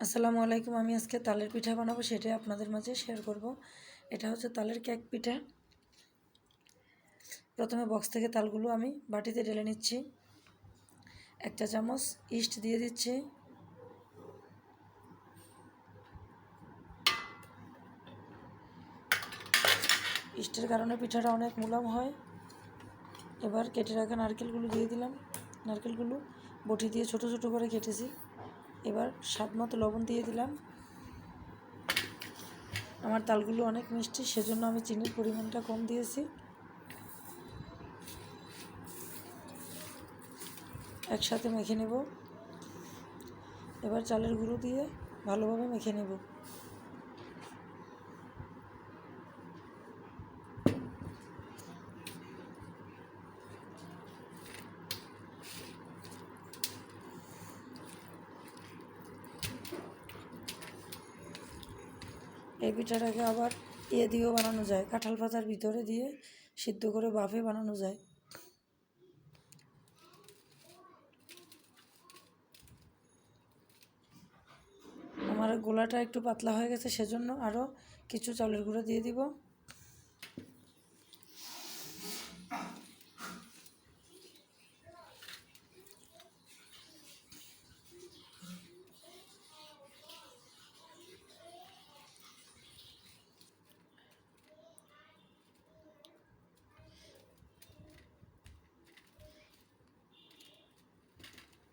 আসসালামু আলাইকুম, আমি আজকে তালের পিঠা বানাবো, সেটাই আপনাদের মাঝে শেয়ার করব। এটা হচ্ছে তালের কেক পিঠা। প্রথমে বক্স থেকে তালগুলো আমি বাটিতে ঢেলে নিচ্ছি। একটা চামচ ইস্ট দিয়ে দিচ্ছি। ইস্টের কারণে পিঠাটা অনেক মুলাম হয়। এবার কেটে রাখা নারকেলগুলো দিয়ে দিলাম। নারকেলগুলো বটি দিয়ে ছোট ছোট করে কেটেছি। এবার স্বাদ মতো লবণ দিয়ে দিলাম। আমার তালগুলো অনেক মিষ্টি, সেজন্য আমি চিনির পরিমাণটা কম দিয়েছি। একসাথে মেখে নেব। এবার চালের গুঁড়ো দিয়ে ভালোভাবে মেখে নেব। এই পিঠাটাকে আবার ইয়ে দিয়েও বানানো যায়। কাঁঠাল পাতার ভিতরে দিয়ে সিদ্ধ করে বাফে বানানো যায়। আমার গোলাটা একটু পাতলা হয়ে গেছে, সেজন্য আরও কিছু চালের গুঁড়ো দিয়ে দিব।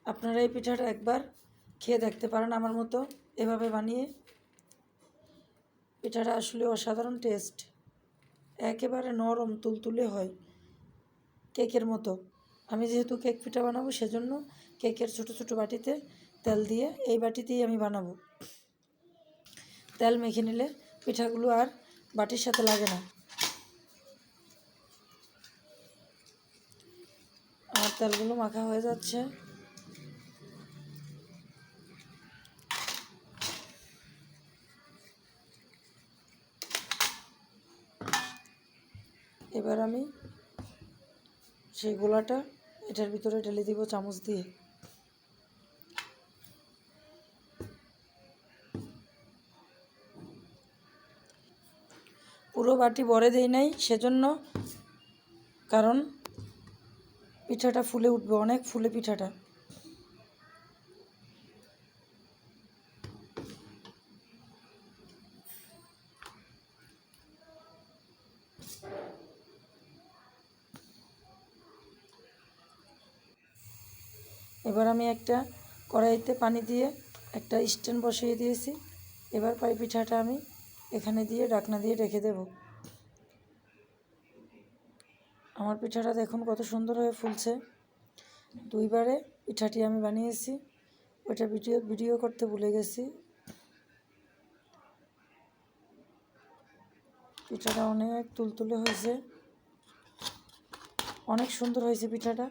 আপনারা এই পিঠাটা একবার খেয়ে দেখতে পারেন আমার মতো। এভাবে বানিয়ে পিঠাটা আসলে অসাধারণ টেস্ট। একেবারে নরম, তুলতুলে হয় কেকের মতো। আমি যেহেতু কেক পিঠা বানাবো, সেজন্য কেকের ছোট ছোট বাটিতে তেল দিয়ে এই বাটিতেই আমি বানাবো। তেল মেখে নিলে পিঠাগুলো আর বাটির সাথে লাগে না। আমার তেলগুলো মাখা হয়ে যাচ্ছে। এবার আমি সেই গোলাটা এটার ভিতরে ঢেলে দিব চামচ দিয়ে। পুরো বাটি বরে দেই নাই সেজন্য, কারণ পিঠাটা ফুলে উঠবে, অনেক ফুলে পিঠাটা। এবার আমি একটা কড়াইতে পানি দিয়ে একটা স্ট্যান্ড বসিয়ে দিয়েছি। এবার পাই পিঠাটা আমি এখানে দিয়ে ডাকনা দিয়ে রেখে দেব। আমার পিঠাটা দেখুন কত সুন্দর হয়ে ফুলছে। দুইবারে পিঠাটি আমি বানিয়েছি। ওইটা ভিডিও ভিডিও করতে ভুলে গেছি। পিঠাটা অনেক তুলতুলে হয়েছে। অনেক সুন্দর হয়েছে পিঠাটা।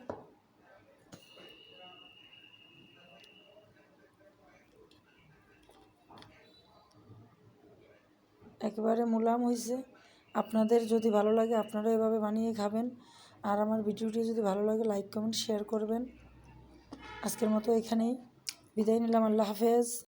একেবারে মোলাম হয়েছে আপনাদের যদি ভালো লাগে আপনারা এভাবে বানিয়ে খাবেন। আর আমার ভিডিওটি যদি ভালো লাগে লাইক কমেন্ট শেয়ার করবেন। আজকের মতো এখানেই। বিদায় নিলাম, আল্লাহ হাফেজ।